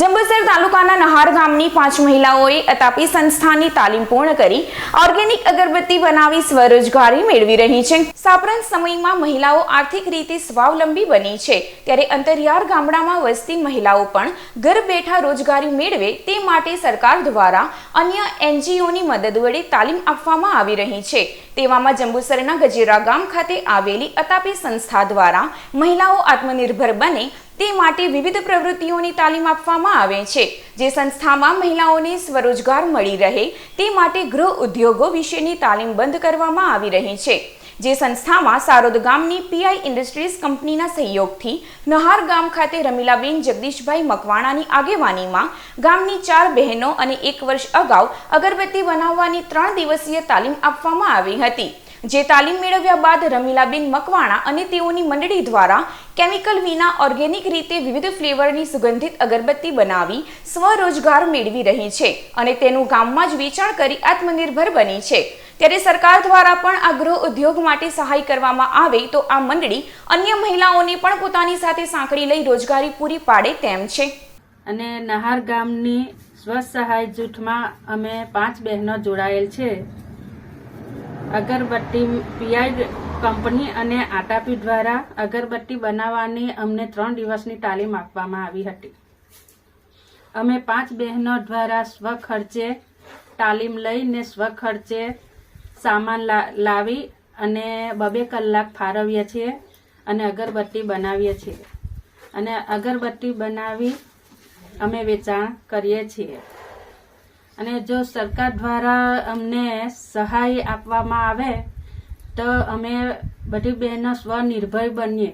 જંબુસર તાલુકાના નહાર ગામની પાંચ મહિલાઓએ અતાપી સંસ્થાની તાલીમ પૂર્ણ કરી, ઓર્ગેનિક અગરબત્તી બનાવી સ્વરોજગારી મેળવી રહી છે. સાંપ્રત સમયમાં મહિલાઓ આર્થિક રીતે સ્વાવલંબી બની છે, ત્યારે અંતરિયાળ ગામડામાં વસતી મહિલાઓ પણ ઘર બેઠા રોજગારી મેળવે તે માટે સરકાર દ્વારા અન્ય એનજીઓની મદદ વડે તાલીમ આપવામાં આવી રહી છે. તેવામાં જંબુસરના ગજેરા ગામ ખાતે આવેલી અતાપી સંસ્થા દ્વારા મહિલાઓ આત્મનિર્ભર બને તે માટે વિવિધ પ્રવૃત્તિઓની તાલીમ આપવામાં આવે છે. જે સંસ્થામાં મહિલાઓને સ્વરોજગાર મળી રહે તે માટે ગૃહ ઉદ્યોગો વિશેની તાલીમ બંધ કરવામાં આવી રહી છે. જે સંસ્થામાં સારોદ ગામની પીઆઈ ઇન્ડસ્ટ્રીઝ કંપનીના સહયોગથી નહાર ગામ ખાતે રમીલાબેન જગદીશભાઈ મકવાણાની આગેવાનીમાં ગામની ચાર બહેનો અને એક વર્ષ અગાઉ અગરબત્તી બનાવવાની ત્રણ દિવસીય તાલીમ આપવામાં આવી હતી. જે તાલીમ મેળવ્યા બાદ રમીલાબેન મકવાણા અને તેઓની મંડળી દ્વારા કેમિકલ વિના ઓર્ગેનિક રીતે વિવિધ ફ્લેવરની સુગંધિત અગરબત્તી બનાવી સ્વરોજગાર મેળવી રહી છે અને તેનું ગામમાં જ વેચાણ કરી આત્મનિર્ભર બની છે. ત્યારે સરકાર દ્વારા પણ આ ગૃહ ઉદ્યોગ માટે સહાય કરવામાં આવે તો આ મંડળી અન્ય મહિલાઓને પણ પોતાની સાથે સાંકળી લઈ રોજગારી પૂરી પાડે તેમ છે. અને નહાર ગામની સ્વસહાય જૂથમાં અમે પાંચ બહેનો જોડાયેલ છે. અગરબત્તી પીઆઈ કંપની અને આટાપી દ્વારા અગરબત્તી બનાવવાની અમને ત્રણ દિવસની તાલીમ આપવામાં આવી હતી. અમે પાંચ બહેનો દ્વારા સ્વખર્ચે તાલીમ લઈને સ્વખર્ચે સામાન લાવી અને બબે કલાક ફાળવીએ છીએ અને અગરબત્તી બનાવીએ છીએ. અને અગરબત્તી બનાવી અમે વેચાણ કરીએ છીએ. અને જો સરકાર દ્વારા અમને સહાય આપવામાં આવે તો અમે બધી બહેનો સ્વનિર્ભર બનીએ.